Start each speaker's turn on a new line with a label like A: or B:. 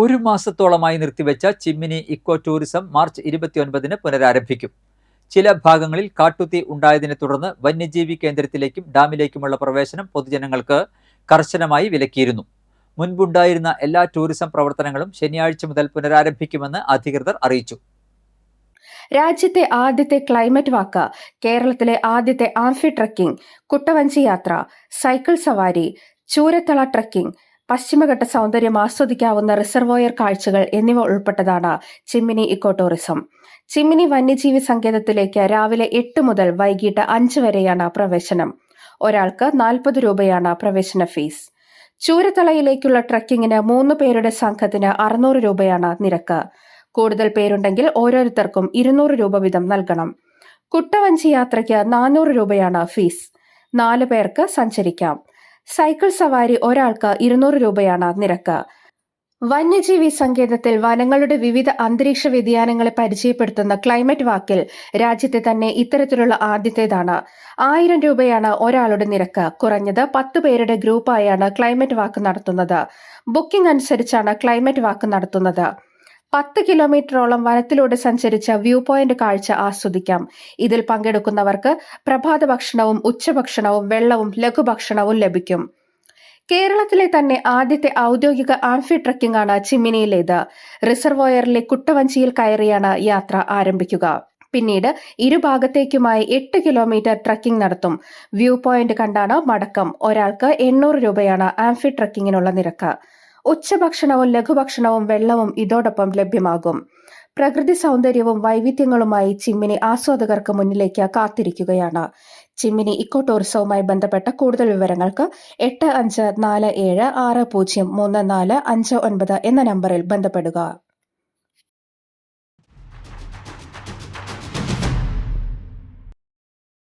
A: ഒരു മാസത്തോളമായി നിർത്തിവെച്ച ചിമ്മിനി ഇക്കോ ടൂറിസം മാർച്ച് ഇരുപത്തിയൊൻപതിന് പുനരാരംഭിക്കും. ചില ഭാഗങ്ങളിൽ കാട്ടുതീ ഉണ്ടായതിനെ തുടർന്ന് വന്യജീവി കേന്ദ്രത്തിലേക്കും ഡാമിലേക്കുമുള്ള പ്രവേശനം പൊതുജനങ്ങൾക്ക് കർശനമായി വിലക്കിയിരുന്നു. മുൻപുണ്ടായിരുന്ന എല്ലാ ടൂറിസം പ്രവർത്തനങ്ങളും ശനിയാഴ്ച മുതൽ പുനരാരംഭിക്കുമെന്ന് അധികൃതർ അറിയിച്ചു.
B: രാജ്യത്തെ ആദ്യത്തെ ക്ലൈമറ്റ് വാക്ക് കേരളത്തിലെ ആദ്യത്തെ ആംഫി ട്രക്കിംഗ് കുട്ടവഞ്ചി യാത്ര സൈക്കിൾ സവാരി ചൂരത്തള ട്രക്കിംഗ് പശ്ചിമഘട്ട സൗന്ദര്യം ആസ്വദിക്കാവുന്ന റിസർവോയർ കാഴ്ചകൾ എന്നിവ ഉൾപ്പെട്ടതാണ് ചിമ്മിനി ഇക്കോ ടൂറിസം ചിമ്മിനി വന്യജീവി സങ്കേതത്തിലേക്ക് രാവിലെ എട്ട് മുതൽ വൈകിട്ട് അഞ്ച് വരെയാണ് പ്രവേശനം. ഒരാൾക്ക് നാൽപ്പത് രൂപയാണ് പ്രവേശന ഫീസ്. ചൂരത്തളയിലേക്കുള്ള ട്രക്കിങ്ങിന് മൂന്ന് പേരുടെ സംഘത്തിന് അറുന്നൂറ് രൂപയാണ് നിരക്ക്. കൂടുതൽ പേരുണ്ടെങ്കിൽ ഓരോരുത്തർക്കും ഇരുന്നൂറ് രൂപ വീതം നൽകണം. കുട്ടവഞ്ചി യാത്രയ്ക്ക് നാനൂറ് രൂപയാണ് ഫീസ്. നാല് പേർക്ക് സഞ്ചരിക്കാം. സൈക്കിൾ സവാരി ഒരാൾക്ക് ഇരുന്നൂറ് രൂപയാണ് നിരക്ക്. വന്യജീവി സങ്കേതത്തിൽ വനങ്ങളുടെ വിവിധ അന്തരീക്ഷ വ്യതിയാനങ്ങളെ പരിചയപ്പെടുത്തുന്ന ക്ലൈമറ്റ് വാക്കിൽ രാജ്യത്തെ തന്നെ ഇത്തരത്തിലുള്ള ആദ്യത്തേതാണ്. ആയിരം രൂപയാണ് ഒരാളുടെ നിരക്ക്. കുറഞ്ഞത് പത്ത് പേരുടെ ഗ്രൂപ്പായാണ് ക്ലൈമറ്റ് വാക്ക് നടത്തുന്നത്. ബുക്കിംഗ് അനുസരിച്ചാണ് ക്ലൈമറ്റ് വാക്ക് നടത്തുന്നത്. പത്ത് കിലോമീറ്ററോളം വനത്തിലൂടെ സഞ്ചരിച്ച വ്യൂ പോയിന്റ് കാഴ്ച ആസ്വദിക്കാം. ഇതിൽ പങ്കെടുക്കുന്നവർക്ക് പ്രഭാത ഭക്ഷണവും ഉച്ചഭക്ഷണവും വെള്ളവും ലഘുഭക്ഷണവും ലഭിക്കും. കേരളത്തിലെ തന്നെ ആദ്യത്തെ ഔദ്യോഗിക ആംഫി ട്രക്കിംഗ് ആണ് ചിമ്മിനിയിലേത്. റിസർവോയറിലെ കുട്ടവഞ്ചിയിൽ കയറിയാണ് യാത്ര ആരംഭിക്കുക. പിന്നീട് ഇരുഭാഗത്തേക്കുമായി എട്ട് കിലോമീറ്റർ ട്രക്കിംഗ് നടത്തും. വ്യൂ പോയിന്റ് കണ്ടാണ് മടക്കം. ഒരാൾക്ക് എണ്ണൂറ് രൂപയാണ് ആംഫി ട്രക്കിങ്ങിനുള്ള നിരക്ക്. ഉച്ചഭക്ഷണവും ലഘുഭക്ഷണവും വെള്ളവും ഇതോടൊപ്പം ലഭ്യമാകും. പ്രകൃതി സൗന്ദര്യവും വൈവിധ്യങ്ങളുമായി ചിമ്മിനി ആസ്വാദകർക്ക് മുന്നിലേക്ക് കാത്തിരിക്കുകയാണ്. ചിമ്മിനി ഇക്കോ ടൂറിസവുമായി ബന്ധപ്പെട്ട കൂടുതൽ വിവരങ്ങൾക്ക് എട്ട് അഞ്ച് നാല് ഏഴ് ആറ് പൂജ്യം മൂന്ന് നാല് അഞ്ച് ഒൻപത് എന്ന നമ്പറിൽ ബന്ധപ്പെടുക.